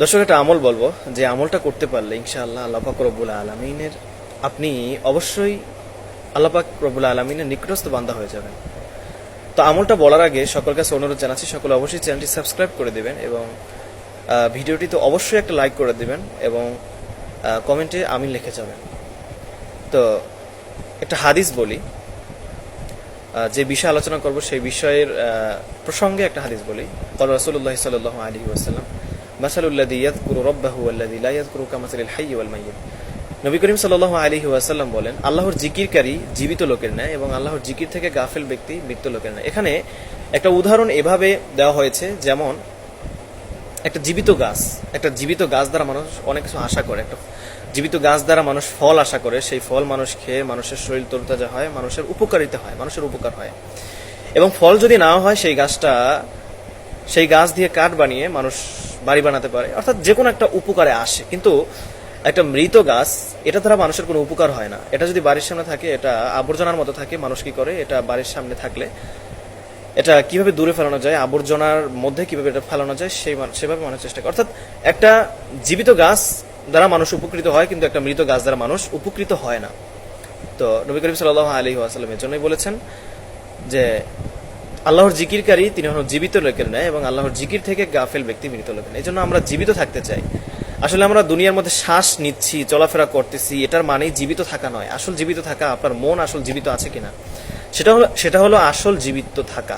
দর্শক, একটা আমল বলব যে আমলটা করতে পারলে ইনশাআল্লাহ আল্লাপাক রবুল আলমিনের আপনি অবশ্যই আল্লাপাক রবুল আলমিনের নিকটস্থ বান্ধা হয়ে যাবেন। তো আমলটা বলার আগে সকল কাছে অনুরোধ জানাচ্ছি, সকলে অবশ্যই চ্যানেলটি সাবস্ক্রাইব করে দেবেন এবং ভিডিওটি তো অবশ্যই একটা লাইক করে দেবেন এবং কমেন্টে আমি লিখে যাবেন। তো একটা হাদিস বলি যে বিষয়ে আলোচনা করব সেই বিষয়ের প্রসঙ্গে একটা হাদিস বলি। কল রসুল্লাহ সাল আলী ওয়াসাল্লাম মাসালুল্লাদি ইয়াদকুরু রব্বাহু আল্লাদি লাইয়াদকুরু কামাসালিল হাই ওয়াল মাইয়িত। নবী করিম সাল্লাহ আলহি ওয়াসাল্লাম বলেন, আল্লাহর জিকিরকারী জীবিত লোকের ন্যায় এবং আল্লাহর জিকির থেকে গাফেল ব্যক্তি মৃত্যু লোকের ন্যায়। এখানে একটা উদাহরণ এভাবে দেওয়া হয়েছে, যেমন একটা জীবিত গাছ, একটা জীবিত গাছ দ্বারা মানুষ অনেক কিছু আশা করে। একটা জীবিত গাছ দ্বারা মানুষ ফল আশা করে, সেই ফল মানুষ খেয়ে মানুষের শরীর তরতাজা হয়, মানুষের উপকারিতা হয়, মানুষের উপকার হয়। এবং ফল যদি না হয়, সেই গাছটা, সেই গাছ দিয়ে কাঠ বানিয়ে মানুষ বাড়ি বানাতে পারে। অর্থাৎ যে কোনো একটা উপকারে আসে। কিন্তু একটা মৃত গাছ, এটা দ্বারা মানুষের কোনো উপকার হয় না। এটা যদি বাড়ির সামনে থাকে, এটা আবর্জনার মতো থাকে, মানুষ কি করে? এটা বাড়ির সামনে থাকলে এটা কীভাবে দূরে ফেলানো যায়, আবর্জনার মধ্যে কীভাবে এটা ফেলানো যায়, সেই সেভাবে মানুষ চেষ্টা করে। অর্থাৎ একটা জীবিত গাছ দ্বারা মানুষ উপকৃত হয়, কিন্তু একটা মৃত গাছ দ্বারা মানুষ উপকৃত হয় না। তো নবী করিম সাল্লাহ আলী আসালাম এর জন্যই বলেছেন যে আল্লাহর জিকিরকারী তিনি হল জীবিত লোকের নেয় এবং আল্লাহর জিকির থেকে গাফেল ব্যক্তি মৃত লোকের। এই জন্য আমরা জীবিত থাকতে চাই। আসলে আমরা দুনিয়ার মধ্যে শ্বাস নিচ্ছি, চলাফেরা করতেছি, এটার মানেই জীবিত থাকা নয়। আসল জীবিত থাকা, আপনার মন আসল জীবিত আছে কিনা? সেটা হলো সেটা হলো আসল জীবিত থাকা।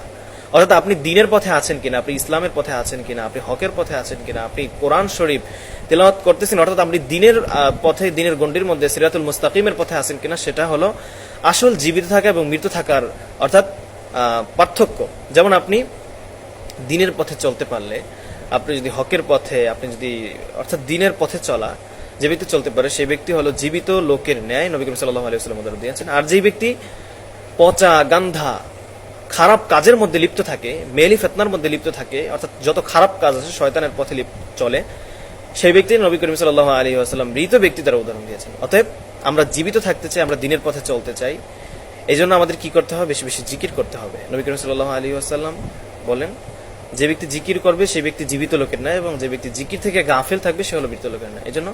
অর্থাৎ আপনি দিনের পথে আছেন কিনা, আপনি ইসলামের পথে আছেন কিনা, আপনি হকের পথে আছেন কিনা, আপনি কোরআন শরীফ তেলাওয়াত করতেছেন, অর্থাৎ আপনি দিনের পথে, দিনের গণ্ডির মধ্যে সিরাতুল মুস্তাকিমের পথে আছেন কিনা, সেটা হলো আসল জীবিত থাকা এবং মৃত থাকার, অর্থাৎ পার্থক্য। যেমন আপনি দিনের পথে চলতে পারলে, আপনি যদি হকের পথে, আপনি যদি, অর্থাৎ দিনের পথে চলা, যে ব্যক্তি চলতে পারে, সেই ব্যক্তি হলো জীবিত লোকের ন্যায় নবী করিম সাল্লাহ আলিয়া সাল্লাম উদাহরণ দিয়েছেন। আর যেই ব্যক্তি পচা গান্ধা, খারাপ কাজের মধ্যে লিপ্ত থাকে মেলি ফেতনার মধ্যে লিপ্ত থাকে, অর্থাৎ যত খারাপ কাজ আছে শয়তানের পথে চলে, সেই ব্যক্তি নবী করিম সাল্লাহ আলী আসাল্লাম মৃত ব্যক্তি তারা উদাহরণ দিয়েছেন। অতএব আমরা জীবিত থাকতে চাই, আমরা দিনের পথে চলতে চাই। এই জন্য আমাদের কি করতে হবে? বেশি বেশি জিকির করতে হবে। নবী করিম সাল্লাহ আলী আসাল্লাম বলেন, যে ব্যক্তি জিকির করবে সেই ব্যক্তি জীবিত লোকের নয় এবং যে ব্যক্তি জিকির থেকে গাফেল থাকবে, সে হলো মৃত লোকের নয় এই জন্য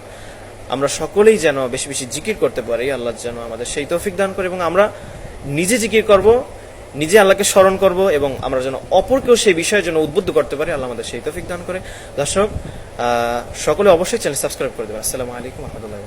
আমরা সকলেই যেন বেশি বেশি জিকির করতে পারি, আল্লাহ যেন আমাদের সেই তৌফিক দান করে এবং আমরা নিজে জিকির করব, নিজে আল্লাহকে স্মরণ করব এবং আমরা যেন অপরকেও সেই বিষয়ের জন্য উদ্বুদ্ধ করতে পারি, আল্লাহ আমাদের সেই তৌফিক দান করে। দর্শক সকলে অবশ্যই চ্যানেল সাবস্ক্রাইব করে দেবেন। আসসালামু আলাইকুম রহমতুল্লাহ